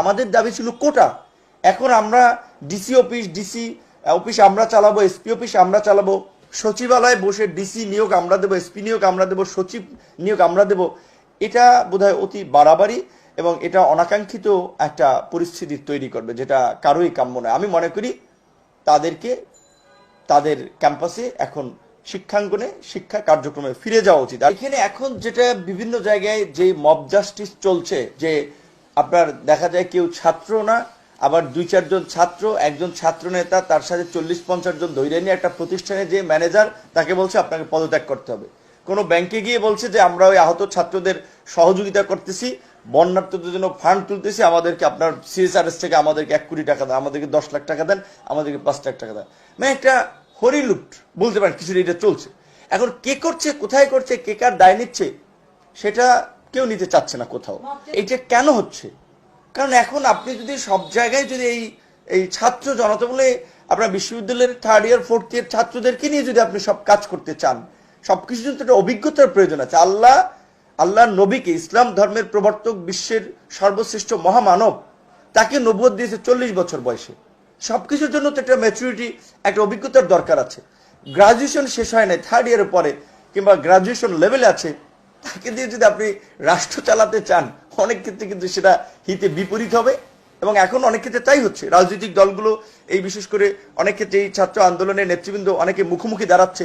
আমাদের দাবি ছিল কোটা। এখন আমরা ডিসি অফিস ডিসি অফিস আমরা চালাবো, এসপি অফিস আমরা চালাবো, সচিবালয়ে বসে ডিসি নিয়োগ আমরা দেবো, এসপি নিয়োগ আমরা দেবো, সচিব নিয়োগ আমরা দেবো, এটা বোধহয় অতি বাড়াবাড়ি এবং এটা অনাকাঙ্ক্ষিত একটা পরিস্থিতি তৈরি করবে, যেটা কারোই কাম্য নয়। আমি মনে করি তাদেরকে, তাদের ক্যাম্পাসে এখন শিক্ষাঙ্গনে শিক্ষা কার্যক্রমে ফিরে যাওয়া উচিত। আর এখানে এখন যেটা বিভিন্ন জায়গায় যে মব জাস্টিস চলছে, যে আপনার দেখা যায় কেউ ছাত্র না, আবার দুই, চারজন ছাত্র, একজন ছাত্র নেতা তার সাথে চল্লিশ, পঞ্চাশ জন ধৈর্য নিয়ে একটা প্রতিষ্ঠানে যে ম্যানেজার, তাকে বলছে আপনাকে পদত্যাগ করতে হবে। কোনো ব্যাংকে গিয়ে বলছে যে, আমরা ওই আহত ছাত্রদের সহযোগিতা করতেছি বন্যার্থদের জন্য ফান্ড তুলতেছি, আমাদেরকে আপনার সিএসআরএস থেকে আমাদেরকে এক কোটি টাকা দেন, আমাদেরকে দশ লাখ টাকা দেন, আমাদেরকে পাঁচ লাখ টাকা দেন। মানে একটা হরিলুট বলতে পারেন, কিছু এটা চলছে। এখন কে করছে, কোথায় করছে, কে কার দায় নিচ্ছে, সেটা কেউ নিতে চাচ্ছে না কোথাও। এইটা কেন হচ্ছে? কারণ এখন আপনি যদি সব জায়গায় যদি এই এই ছাত্র জনতা বলে আপনার বিশ্ববিদ্যালয়ের থার্ড ইয়ার ফোর্থ ইয়ার ছাত্রদেরকে নিয়ে যদি আপনি সব কাজ করতে চান, সবকিছু জন্য একটা অভিজ্ঞতার প্রয়োজন আছে। আল্লাহ আল্লাহ নবীকে ইসলাম ধর্মের প্রবর্তক বিশ্বের সর্বশ্রেষ্ঠ মহামানব, তাকে নবুয়ত দিয়েছে চল্লিশ বছর বয়সে। সবকিছুর জন্য তো একটা ম্যাচুরিটি একটা অভিজ্ঞতার দরকার আছে। গ্রাজুয়েশন শেষ হয় নাই থার্ড ইয়ারের পরে, কিংবা গ্রাজুয়েশন লেভেলে আছে তাকে দিয়ে যদি আপনি রাষ্ট্র চালাতে চান, অনেক ক্ষেত্রে কিন্তু সেটা হিতে বিপরীত হবে এবং এখন অনেক ক্ষেত্রে তাই হচ্ছে। রাজনৈতিক দলগুলো এই বিশেষ করে অনেক ক্ষেত্রে এই ছাত্র আন্দোলনের নেতৃবৃন্দ অনেকে মুখোমুখি দাঁড়াচ্ছে।